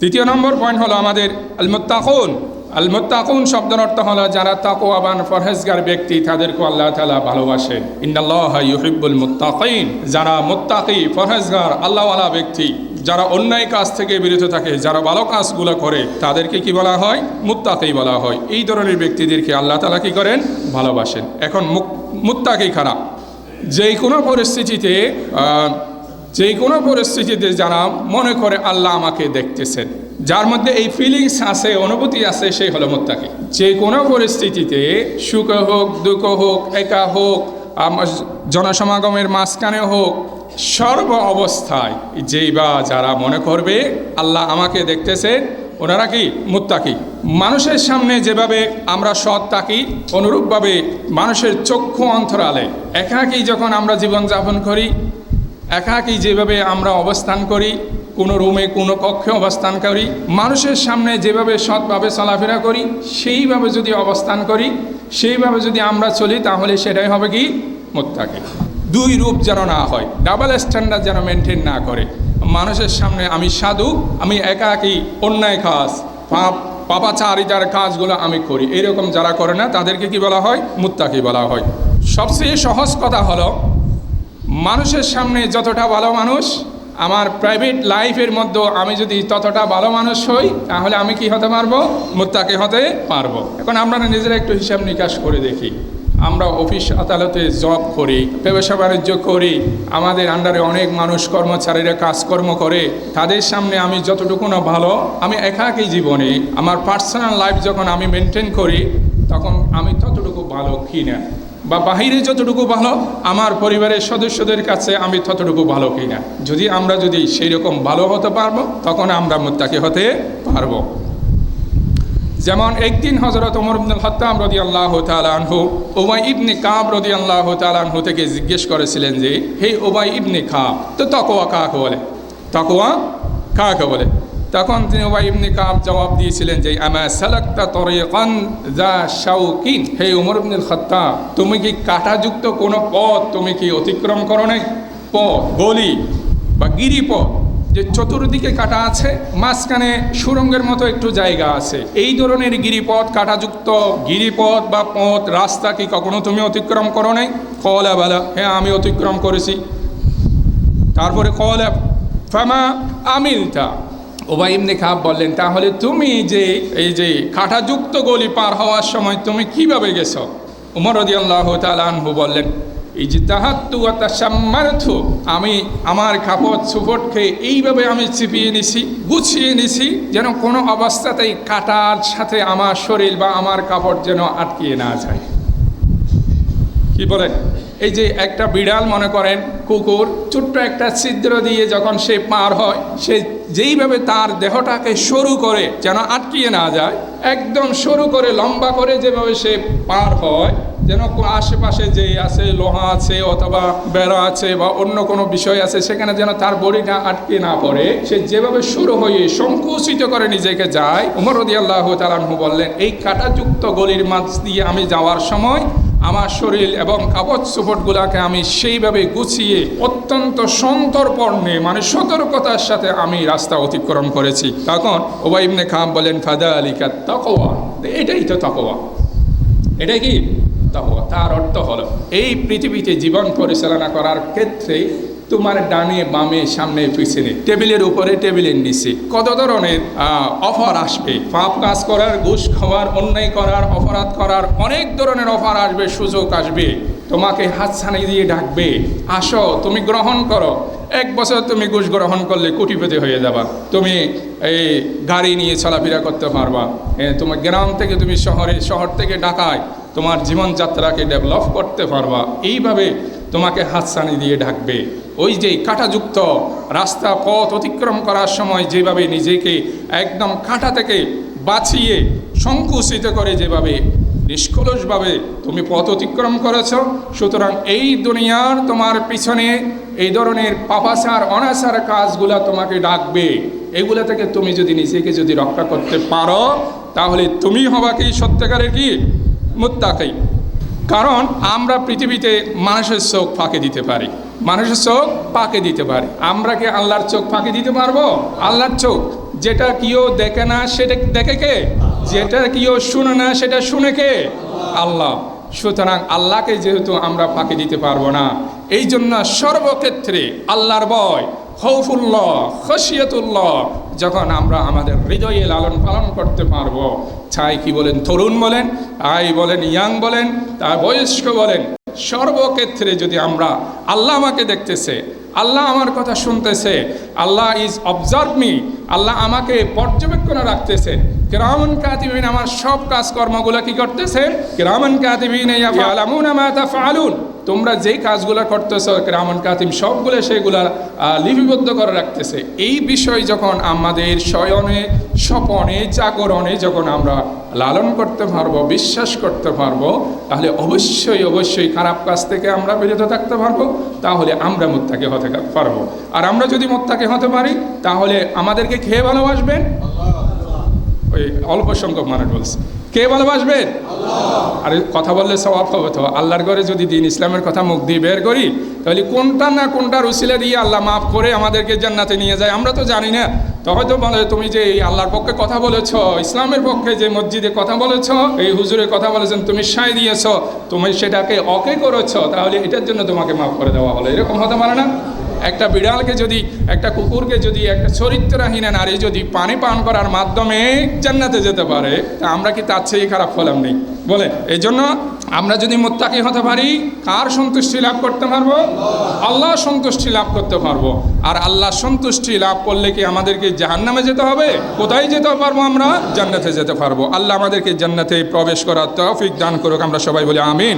তৃতীয় নম্বর পয়েন্ট হলো আমাদের আল মুত্তাকুন আল মুত্তাকুন শব্দের অর্থ হলো যারা তাকওয়াবান ফরহেজগার ব্যক্তি তাদেরকে আল্লাহ তালা ভালোবাসেন ইন্নাল্লাহ ইউহিব্বুল মুত্তাকিন। যারা মুত্তাকি ফরহেজগার আল্লাহওয়ালা ব্যক্তি, যারা অন্যায় কাজ থেকে বিরত থাকে, যারা ভালো কাজগুলো করে, তাদেরকে কি বলা হয়? মুত্তাকি বলা হয়। এই ধরনের ব্যক্তিদেরকে আল্লাহ তালা কি করেন? ভালোবাসেন। এখন মুক- মুত্তাকি খারাপ যে কোনো পরিস্থিতিতে যে কোনো পরিস্থিতিতে যারা মনে করে আল্লাহ আমাকে দেখতেছেন, যার মধ্যে এই ফিলিংস আছে, অনুভূতি আছে সেই হলো মোত্তাকি। যে কোনো পরিস্থিতিতে সুখ হোক, দুঃখ হোক, একা হোক জনসমাগমের মাঝখানে হোক, সর্ব অবস্থায় যেই বা যারা মনে করবে আল্লাহ আমাকে দেখতেছেন, ওনারা কি? মুত্তাকি। মানুষের সামনে যেভাবে আমরা সৎ তাকি অনুরূপভাবে মানুষের চক্ষু অন্তরালে, একাকি যখন আমরা জীবনযাপন করি একাকি যেভাবে আমরা অবস্থান করি, কোনো রুমে, কোনো কক্ষে অবস্থান করি, মানুষের সামনে যেভাবে সৎভাবে চলাফেরা করি, সেইভাবে যদি অবস্থান করি, সেইভাবে যদি আমরা চলি, তাহলে সেটাই হবে কি? মোত্তাকি। দুই রূপ যেন না হয় ডাবল স্ট্যান্ডার্ড যেন মেনটেন না করে। মানুষের সামনে আমি সাধু, আমি একাকি, অন্যায় কাজ, পাপ, পাপাচারিতার কাজগুলো আমি করি। এরকম যারা করে না, তাদেরকে কি বলা হয়? মুত্তাকি বলা হয়। সবচেয়ে সহজ কথা হলো মানুষের সামনে যতটা ভালো মানুষ, আমার প্রাইভেট লাইফের মধ্যে আমি যদি ততটা ভালো মানুষ হই, তাহলে আমি কি হতে পারব? মুত্তাকি হতে পারব। এখন আমরা নিজেরা একটু হিসাব নিকাশ করে দেখি। আমরা অফিস আদালতে জব করি, ব্যবসা বাণিজ্য করি, আমাদের আন্ডারে অনেক মানুষ কর্মচারীরা কাজকর্ম করে, তাদের সামনে আমি যতটুকু না ভালো, আমি একাকী জীবনে, আমার পার্সোনাল লাইফ যখন আমি মেনটেন করি, তখন আমি ততটুকু ভালো কি না বা বাহিরে যতটুকু ভালো, আমার পরিবারের সদস্যদের কাছে আমি ততটুকু ভালো কিনা। যদি আমরা যদি সেই রকম ভালো হতে পারব, তখন আমরা মুত্তাকি হতে পারব। যেমন একদিন হজরত ওমর ইবনুল হত্তাম রদি আল্লাহ তালানহু ওবাই ইবনে কাব রদি আল্লাহ তালানহু থেকে জিজ্ঞেস করেছিলেন যে, হে ওবাই ইবনে কাব, তো তকোয়া কাকে বলে? তকোয়া কাকে বলে? তখন তিনি ওবাই ইবনে কাব জবাব দিয়েছিলেন যে, আমা সালাক্তা তরিকান যা শাউকিন? হে ওমর ইবনুল খত্তাব তুমি কি কাঁটাযুক্ত কোনো পথ তুমি কি অতিক্রম করো নাই? পথ, গলি বা গিরিপথ যে চতুর্দিকে কাটা আছে, মাঝখানে সুরঙ্গের মতো একটু জায়গা আছে। এই ধরনের গিরিপথ, কাটাযুক্ত গিরিপথ বা পথ, রাস্তা কি কখনো তুমি অতিক্রম করো নাই? কলা বেলা হ্যাঁ আমি অতিক্রম করেছি। তারপরে কলা, ফামা আমিলতা ওবাই ইবনে খাব বললেন, তাহলে তুমি যে, এই যে কাঁটাযুক্ত গলি পার হওয়ার সময় তুমি কীভাবে গেছো? উমর রদিয়াল্লাহ তালানহু বললেন এই যে তাহাত্তু সাম্মার্থ আমি আমার কাপড় সুপটকে এইভাবে আমি চিপিয়ে নিছি, গুছিয়ে নিছি, যেন কোনো অবস্থাতেই কাটার সাথে আমার শরীর বা আমার কাপড় যেন আটকিয়ে না যায়। কি বলেন? এই যে একটা বিড়াল মনে করেন, কুকুর, ছোট্ট একটা ছিদ্র দিয়ে যখন সে পার হয়, সে যেইভাবে তার দেহটাকে সরু করে যেন আটকিয়ে না যায়, একদম সরু করে, লম্বা করে যেভাবে সে পার হয়, যেন আশেপাশে যে আছে, লোহা আছে অথবা বেড়া আছে বা অন্য কোনো বিষয় আছে, সেখানে যেন তার বডিটা আটকে না পড়ে, সে যেভাবে শুরু হয়ে সংকুচিত করে নিজেকে যায়। উমর রদি আল্লাহ তালানহু বললেন, এই কাটাযুক্ত গলির মাঝ দিয়ে আমি যাওয়ার সময় আমার শরীর এবং কাপড় চোপড়গুলাকে আমি সেইভাবে গুছিয়ে অত্যন্ত সন্তর্পণে মানে সতর্কতার সাথে আমি রাস্তা অতিক্রম করেছি। তখন ওবাই খাম বলেন ফাদা আলিকা তকোয়া এটাই তো তকোয়া এটাই কি? তকোয়া তার অর্থ হলো, এই পৃথিবীতে জীবন পরিচালনা করার ক্ষেত্রে তোমার ডানে, বামে, সামনে, পিছনে, টেবিলের উপরে, টেবিলের নিচে। কত ধরনের অফার আসবে? পাপ কাজ করার, ঘুষ খাওয়ার, অন্যায় করার, অপরাধ করার অনেক ধরনের অফার আসবে, সুযোগ আসবে। তোমাকে হাতছানি দিয়ে ডাকবে, আসো, তুমি গ্রহণ করো। এক বছর তুমি ঘুষ গ্রহণ করলে কোটিপতি হয়ে যাবা। তুমি এই গাড়ি নিয়ে চলাফেরা করতে পারবা। তোমার গ্রাম থেকে তুমি শহরে, শহর থেকে ঢাকায় তোমার জীবনযাত্রাকে ডেভেলপ করতে পারবা। এইভাবে তোমাকে হাত হাতছানি দিয়ে ডাকবে। ওই যে কাঁটাযুক্ত রাস্তা পথ অতিক্রম করার সময় যেভাবে নিজেকে একদম কাঁটা থেকে বাঁচিয়ে সংকুচিত করে যেভাবে নিষ্কলসভাবে তুমি পথ অতিক্রম করেছ, সুতরাং এই দুনিয়ার তোমার পিছনে এই ধরনের পাপাচার, অনাচার কাজগুলা তোমাকে ডাকবে। এগুলা থেকে তুমি যদি নিজেকে যদি রক্ষা করতে পারো, তাহলে তুমি হবা কি, সত্যিকারের কি? মুত্তাকাই কারণ আমরা পৃথিবীতে মানুষের চোখ ফাঁকে দিতে পারি। মানুষের চোখ পাকে দিতে পারে। আমরা কি আল্লাহর চোখ ফাঁকে দিতে পারব? আল্লাহর চোখ। যেটা কেউ দেখে না, সেটা দেখে কে? যেটা কেউ শুনে না, সেটা শুনে কে? আল্লাহ। সুতরাং আল্লাহকে যেহেতু আমরা ফাঁকি দিতে পারব না এই জন্য সর্বক্ষেত্রে আল্লাহর ভয়, খৌফুল্লাহ, খসিয়তুল্লাহ, যখন আমরা আমাদের হৃদয়ে লালন পালন করতে পারব। চাই কি বলেন? তরুণ বলেন, আই বলেন, ইয়াং বলেন তা বয়স্ক বলেন সর্বক্ষেত্রে যদি আমরা আল্লাহ আমাকে দেখতেছে, আল্লাহ আমার কথা শুনতেছে, Allah is observe me Allah আমাকে পর্যবেক্ষণে রাখতেছে, কেরামন কাতিবিন আমার সব কাজকর্মগুলো কি করতেছে? কেরামন কাতিবিন তাফআলুন। তোমরা যেই কাজগুলো করতেছো কিরামন কাতিম, সবগুলো সেগুলা লিপিবদ্ধ করে রাখতেছে। এই বিষয় যখন আমাদের শয়নে, স্বপনে, জাগরণে যখন আমরা লালন করতে পারব, বিশ্বাস করতে পারব, তাহলে অবশ্যই অবশ্যই খারাপ কাজ থেকে আমরা বিরত থাকতে পারব, তাহলে আমরা মোত্তাকে হতে পারব। আর আমরা যদি মোত্তাকে হতে পারি, তাহলে আমাদেরকে খেয়ে ভালোবাসবেন? ওই অল্প সংখ্যক মানুষ বলছে। কে ভালোবাসবেন আরে কথা বললে স্বভাব হবে তো। আল্লাহর ঘরে যদি দিন ইসলামের কথা মুখ দিয়ে বের করি, তাহলে কোনটা না কোনটার উসিলে দিয়ে আল্লাহ মাফ করে আমাদেরকে জান্নাতে নিয়ে যায়, আমরা তো জানি না। তো হয়তো বলে, তুমি যে এই আল্লাহর পক্ষে কথা বলেছ, ইসলামের পক্ষে যে মসজিদে কথা বলেছ, এই হুজুরে কথা বলেছেন, তুমি সাই দিয়েছ, তুমি সেটাকে অকে করেছ, তাহলে এটার জন্য তোমাকে মাফ করে দেওয়া হলো। এরকম হতে পারে না? একটা বিড়ালকে যদি, একটা কুকুরকে যদি, একটা চরিত্রহীন নারী যদি পানি পান করার মাধ্যমে জান্নাতে যেতে পারে, তা আমরা কি তার চেয়ে খারাপ ফলাম নেই? বলে এই জন্য আমরা যদি মোত্তাকি হতে পারি, কার সন্তুষ্টি লাভ করতে পারব? আল্লাহ সন্তুষ্টি লাভ করতে পারব। আর আল্লাহ সন্তুষ্টি লাভ করলে কি আমাদেরকে জাহান্নামে যেতে হবে? কোথায় যেতে পারব আমরা? জান্নাতে যেতে পারব। আল্লাহ আমাদেরকে জান্নাতে প্রবেশ করার তৌফিক দান করুক, আমরা সবাই বলি আমিন।